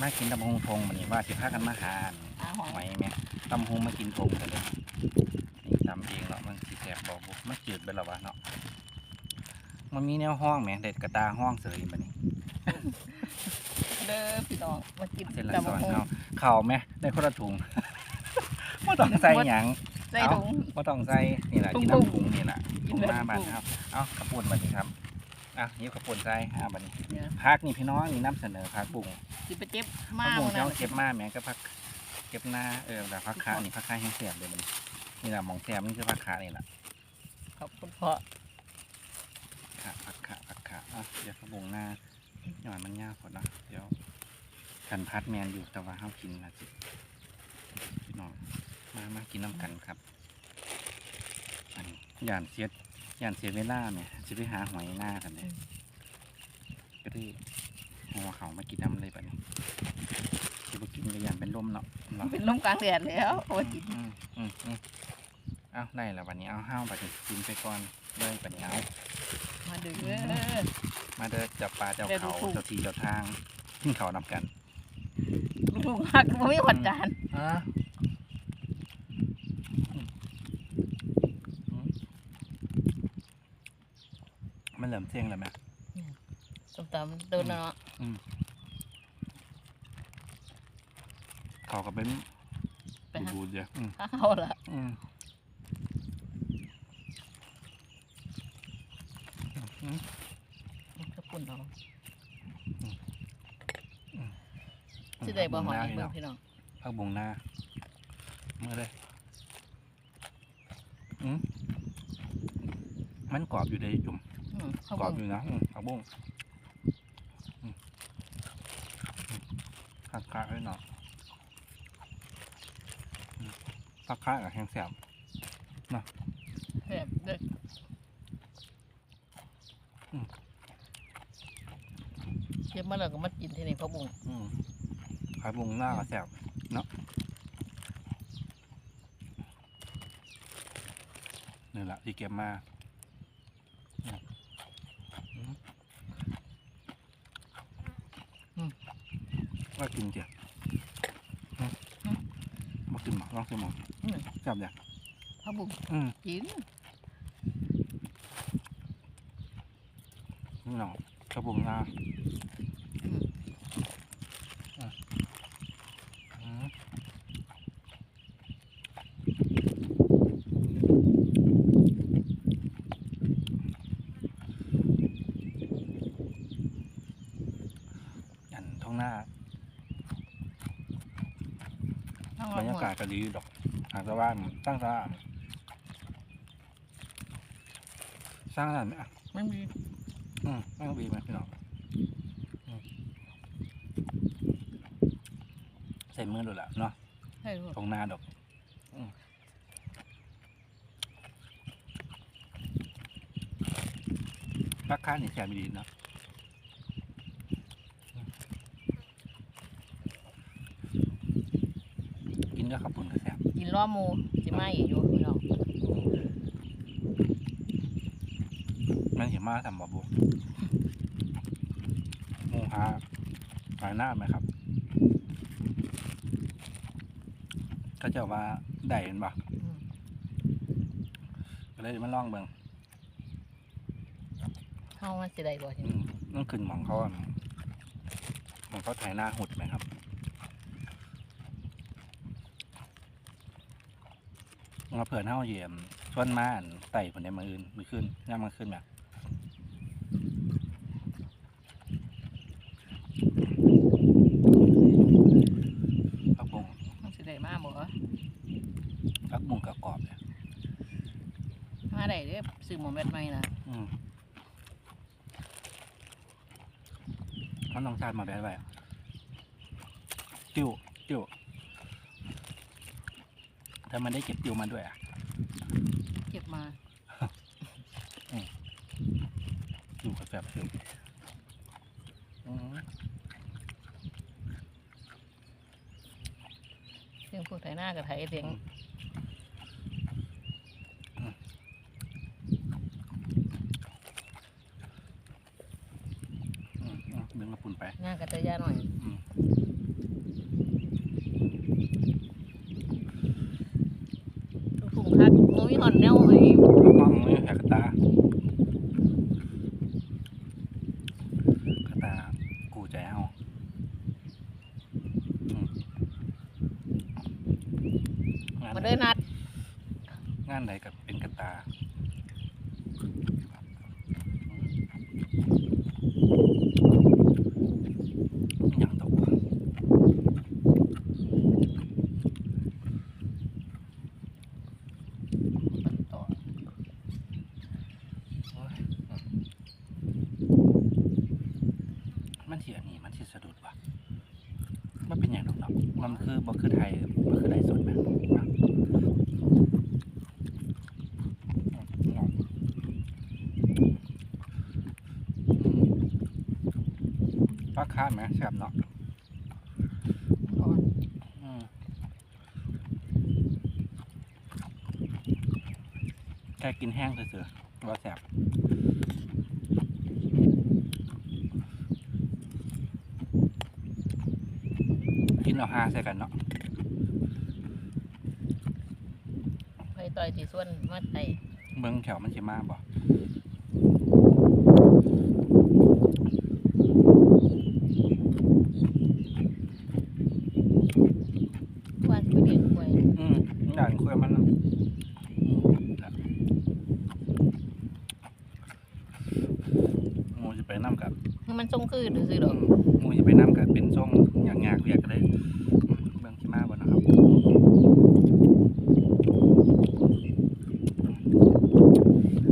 มากินตำฮงทงมันนี่ว่าสิพากันมาหาอาหอยหอยแม่ตำฮงมากินทงกันเลยนี่ตำเองเนาะมันสิแสบบอกบุมันจืดไปแล้ววะเนาะมันมีแนวห้องแหมเด็ดกระตาห้องเสยมันนี่เด้อพี่น้องมากินเส้นละตำซบัอกยหุ่งเนาะเข่าไหมได้คนละถุงไม่ต้องใส่หยังใส่ถุงไม่ต้องใส่นี่แหละถุงกินบุ้งน้ำถุงนี่แหละกิถุนงแบบมาบ้านถุงครับ เอากระปุ่นบันนี้ครับ อะยิ้วกระปุ่นใส่อ่าบันนี้เนี่ย พักนี่พี่น้องนี่นำเสนอพักบุ้งสิไปเจ็บพัมากบุ้งวันเจ้านั้นเก็บมาแหม่ก็พัก เก็บหน้าเออแต่พักขานี่พักขาแห้งเสียบเลยมันนี่แหละหมองแซมนี่คือพักขานี่แหละขอบคุณพ่อขาพักขาพักขาอะเดี๋ยวกระบุ้งหน้าหน่อยมันยากกว่านะเดี๋ยวกันพัดแมนอยู่แต่ว่าห้ากินนะจิพี่น้องมามากินน้ำกันครับอันนี้ย่านเสีย ย่านเสียเวลาเนี่ยจะไปหาหอยหน้ากันเนี่ยก็ได้หัวเขามากินน้ำเลยแบบนี้ที่ไปกินก็ย่านเป็นลมเนาะเนาะเป็นลมกลางแดดแล้วโอ้ยกินอืมอืมอืมเอาได้แล้ววันนี้เอาห้าวไปกินไปก่อนเลยปัญญามาเด้อมาเด้อจับปลาเจ้าเดี๋ยวเขาดูถูกเจ้าทีเจ้าทางขึ้นเขานำกันลูกหักบ่มีขวัญจานอะ มันเหลิมเสียงแล้วไหมส้มตำโดนเนาะเขาก็เป็นไปหาบูดๆเยอะอืมหาเขาละอืมอืมกระปุ่นเอาอืมสิได้บ่หอยผักเบิ่บุ้งงพี่น้องผักบุงหน้าเมื่อเลยอืมมันกรอบอยู่ในจุ่ม อืมเขากรอบเบิ่งอยู่นะอืมผักบุ้งอืมอืมผักกาดให้หน่อยอืมผักกาดกับแห้งแสบแบบเด้อเก็บมาแล้วก็มากินที่นี่พ่อบุ้งอืมผักบุ้งหน้ากับแสบเนาะนี่แหละที่เก็บมาอืมอืม ว่ากินเจียวอืมมากินหมอลองกินหมอจับอย่างพ่อบุ้งอืมกินนี่หนองกระบุงหน้า อืม อืมอันท้องหน้า ทั้ง บรรยา ก็ดีดอกหากแต่ว่าสร้างสร้างสร้างสรรค์ไหมไม่มี อืมไม่ต้องบีไหมพี่น้องใส่มือดูและเนาะให้ลูกตรงหน้าดอกอืมราคานี่ยแสบดีเนาะอืมกินก็ขับปุ่นก็แสบ กินล้ อหมูสิมาอีกอยู่พี่น้องมันเห็นมาทำบาบุหมูหาหายหน้าไหมครับก็จะว่าได้เห็นปะอืมก็เลยมาลองเบิ่งเฮามันสิได้บ่ทีอืนี้มนั่นขึ้นหมองเขาอะหมองเขาถ่ายหน้าหุดไหมครับ มาเผื่อเท่าเหยี่ยมชวนมาอันไต่ผลในมืออื่นมือขึ้นย่ามมาขึ้นแบบพักบุงมันสิได้มาบ่พักบุงกับกรอบเนี่ยมาได้เด้อซื้อหมูเม็ดใหม่นะอืมมันต้องชาติมาแบบไรติ้วติ้ว ถ้ามันได้เก็บติ้วมาด้วยอะ เก็บมาติ้วกับแบบติ้วอืมเสียงพวกไถหน้ากับไถเสียงอืมอืมดึงกระปุ่นไปหน้ากับตะยาหน่อย เลยนัด งานไหนกับเป็นกระตาอย่างตกวมันที่อันนี้มันที่สะดุดว่ะมันเป็นอย่างดอกเนาะมันคือบ่คือไทยบ่คือไดสดแบบนะปลาคาดไหม แซ่บเนาะอ่อนอืมแค่กินแห้งเฉยๆว่าแสบกินเอาหาใส่กันเนาะไปต่อยที่ส่วนมาไตเบิ้งแถวมันสิมาบ่ ว่าสิไปเลี้ยงกล้วย อืมด่านคุยมันเนาะอืมครับหมูจะไปน้ำกับ มันทรงคือซื่อๆด อื อก มหมูจะไปน้ำกับเป็นส้มอย่างงากเรียกกันเลยอืมเบิ้งสิมาบ่นะครับ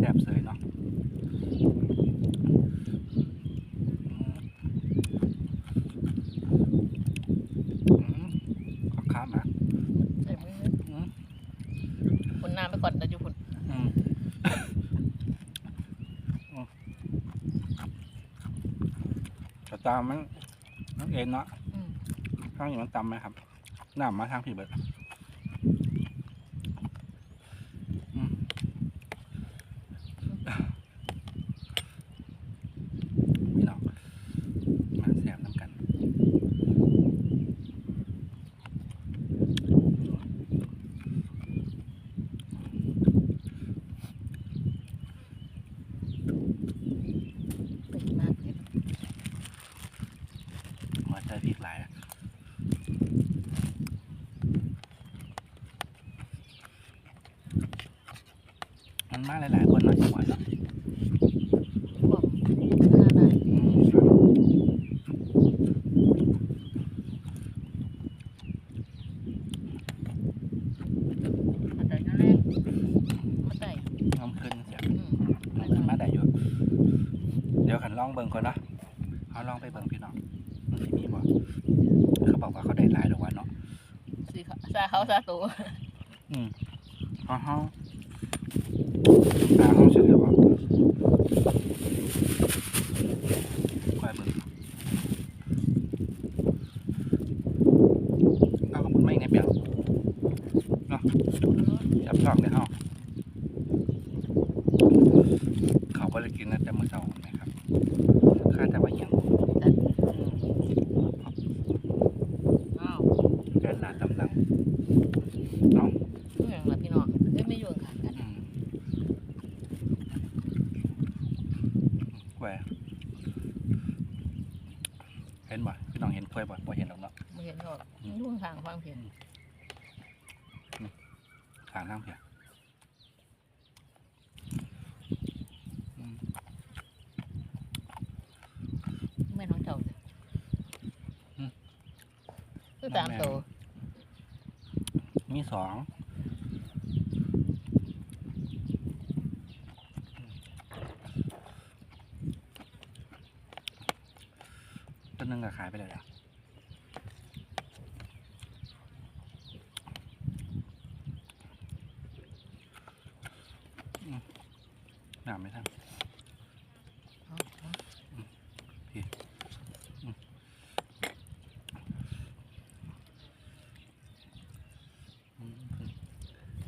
แซ่บเสยเนาะอืมอืมขอบข้ามมา ใส่มือ อืม คนน้ำไปก่อนแล้วอยู่พุ่น อืมอืมแต่ตามมันมันเอ็นเนาะอืม ข้างนี้มันตำไหมครับหน้ามาทางผีเบิดอืมพี่น้องมาแสบน้ำกัน ไปมากเลย มาใส่พริกหลายอะมันมาหลายๆคนเนาะจังหวะเนาะพวกห้าได้อืมครับมาแต่นั่นแหละมาไตน้ำขึ้นเสียอืมมันมาได้อยู่เดี๋ยวขันลองเบิ่งก่อนนะเขาลองไปเบิ่งพี่น้องมันสิมีบ่เขา บอกว่าเขาได้หลายดอกวันเนาะสิเขาซาเขาซาตัวอืมเขาเขาหาห้องเฉยๆบ่ค่อยเบิ่งเอาขอบคุณไม่ไงเปียงเนาะจับช่องเลยเฮาเขาก็เลยกินนะแต่มื้อเช้านะครับข้าแต่ว่าหยังอืม อ้าว เดินหน้าตำหลังเนาะ เรื่องละพี่น้องเอ้ยไม่อยู่ข้างกัน อืม แหวเห็นบ่พี่น้องเห็นกล้วยบ่บ่เห็นหรอกเนาะไม่เห็นหรอกยุ่งข้างความเห็นทางทางเพียอืมแม่น้องเจ้าเลยคือตามตัวมีสอง ก็ขายไปเลยอะอืมน้ำไม่ทันเอาเอาอืม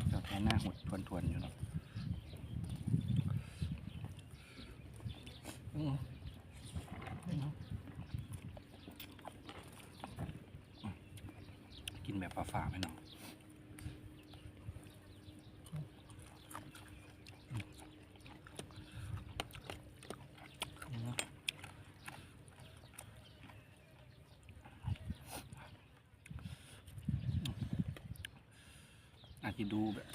เจ้าแค่หน้าหุดทวนๆอยู่เนาะอืมกินแบบ ฝาๆไหมนาะอืมอาจสิดูแบบ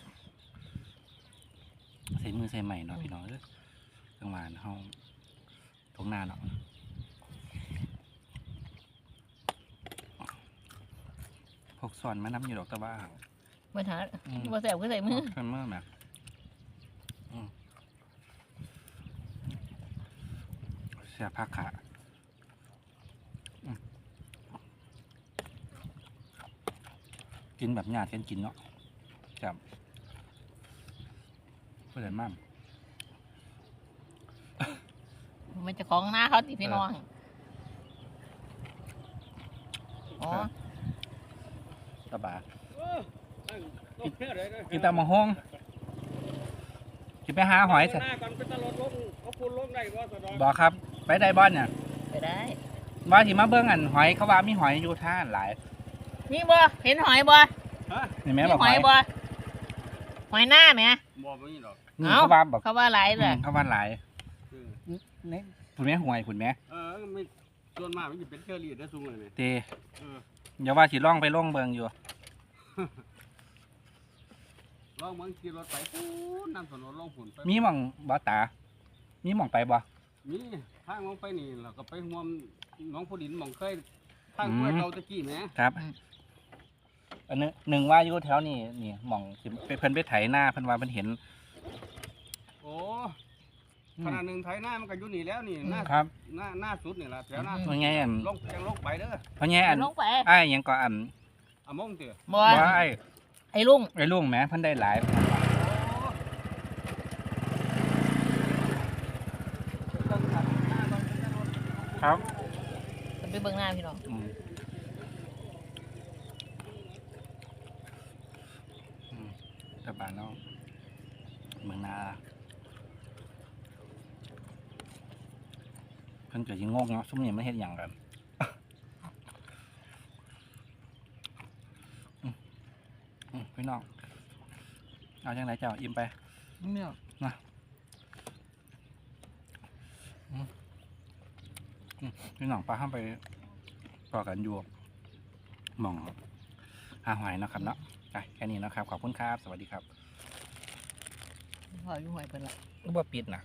ใส่มือใส่ใหม่เนาะพี่น้องเอ้ยจังหวะเฮาทงหน้าเนาะ กสอนมาน้ำอยู่ดอกแต่ว่าปัญหาอืมบ่แซ่บก็ใส่มือเพิ่นเมื่อแบบอืมเสียผักขาอืมกินแบบญาติกันกินเนาะจับเพื่อนมั่มมันจะของหน้าเขาติพี่น้อง อ๋อตะบาเออนั่ง ต้องเชื่อเลยนะกินตามะฮงกินไปหาหอยหสิน้าก่อนเป็นตลอดลงเขาพูดลงได้บ่สะดอกบอกครับ ไปได้บอนเนี่ยไปได้ว่าที่มาเบิ้งอันหอยเขาว่ามีหอยอยู่ท่าหลายนี่บ่เห็นหอยบ่ฮะเห็นไหมมีบอกหหออยยบ่หอยหน้าแหมบ่ไม่มีดอกนี่เอ้าเขาว่าบอกเขาว่าหลายอืเลยมเขาว่าหลายเออนี่คุณแม่หวยคุณแม่เออไม่ส่วนมากมันจะเป็นเชอรี่ได้สูงเลยเนี่ยเตเออ อย่าว่าสิล่องไปล่องเบิงอยู่ ลองเมืองขี่รถไปปูนนำถนนลองฝุ่นไปมีหม่องบ่ตา มีหม่องไปบ่ มีทางลงไปนี่เราก็ไปห่วมหน้องผู้ดินหม่องเคยทางกล้วยเราตะกี้แหมครับ อันนึงหนึ่งว่าอยู่แถวนี้นี่หม่องสิไปเพิ่นไปไถหน้าเพิ่นว่าเพิ่นเห็น โอ้อื ขมนาดหนึ่งไทยหน้ามันก็อยู่นี่แล้วนี่หน้าครับหน้าหน้าสุดนี่แหละแถวหน้าว่าไงอันลงยังลงไปเด้อเพราะไงอันลงไปอ้ายหยังก็อันอะมงเตี้ยบ่ว่าไอ้ไอ้ลุงไอ้ลุงแหมเพิ่นได้หลายครับจะไปเบิ่งหน้าพี่น้อง อืมอืมแต่บ้านเราเมืองนา เพิ่นก็สิงงเนาะซุมนี้มันเฮ็ดหยังกันอืมอืมพี่น้องเอาจังไดเจ้าอิ่มไปเนี่ยอืมพี่น้องปลาห้ามไปต่อกันอยู่หมองหาหอยเนาะครับเนาะไปแค่นี้เนาะครับ ขอบคุณครับ สวัสดีครับพออยู่หอยเพิ่นละบ่ปิดนะ